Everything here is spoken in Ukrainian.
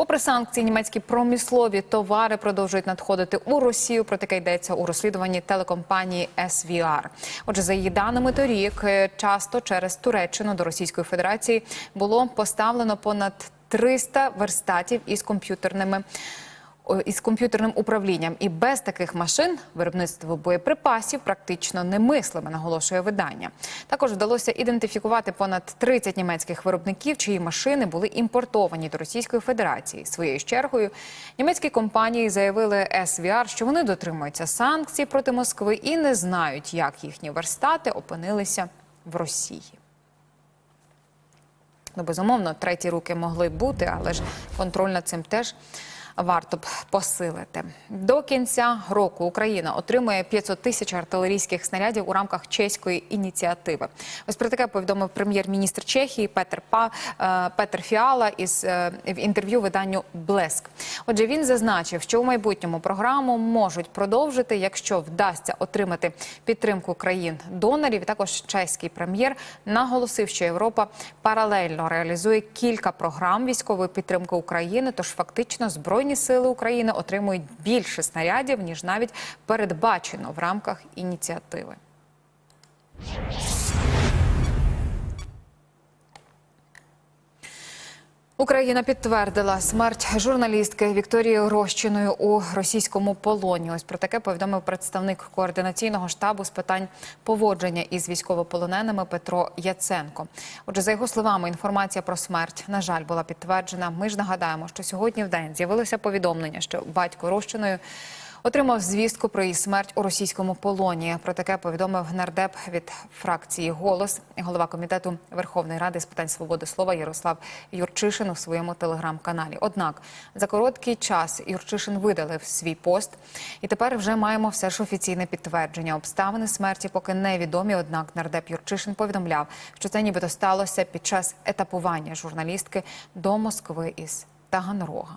Попри санкції, німецькі промислові товари продовжують надходити у Росію. Про таке йдеться у розслідуванні телекомпанії SVR. Отже, за її даними, торік е, часто через Туреччину до Російської Федерації було поставлено понад 300 верстатів із комп'ютерними із комп'ютерним управлінням. І без таких машин виробництво боєприпасів практично немислиме, наголошує видання. Також вдалося ідентифікувати понад 30 німецьких виробників, чиї машини були імпортовані до Російської Федерації. Своєю чергою німецькі компанії заявили SVR, що вони дотримуються санкцій проти Москви і не знають, як їхні верстати опинилися в Росії. Ну, безумовно, треті руки могли бути, але ж контроль над цим теж варто б посилити. До кінця року Україна отримує 500 тисяч артилерійських снарядів у рамках чеської ініціативи. Ось про таке повідомив прем'єр-міністр Чехії Петер Па е, Петер Фіала із е, в інтерв'ю виданню Блеск. Отже, він зазначив, що у майбутньому програму можуть продовжити, якщо вдасться отримати підтримку країн-донорів. Також чеський прем'єр наголосив, що Європа паралельно реалізує кілька програм військової підтримки України. Тож фактично збройні сили України отримують більше снарядів ніж навіть передбачено в рамках ініціативи. Україна підтвердила смерть журналістки Вікторії Рощиної у російському полоні. Ось про таке повідомив представник координаційного штабу з питань поводження із військовополоненими Петро Яценко. Отже, за його словами, інформація про смерть на жаль була підтверджена. Ми ж нагадаємо, що сьогодні в день з'явилося повідомлення, що батько Рощиної Отримав звістку про її смерть у російському полоні. Про таке повідомив нардеп від фракції Голос, голова комітету Верховної Ради з питань свободи слова Ярослав Юрчишин у своєму телеграм-каналі. Однак за короткий час Юрчишин видалив свій пост, і тепер вже маємо все ж офіційне підтвердження. Обставини смерті поки невідомі. Однак нардеп Юрчишин повідомляв, що це нібито сталося під час етапування журналістки до Москви із Таганрога.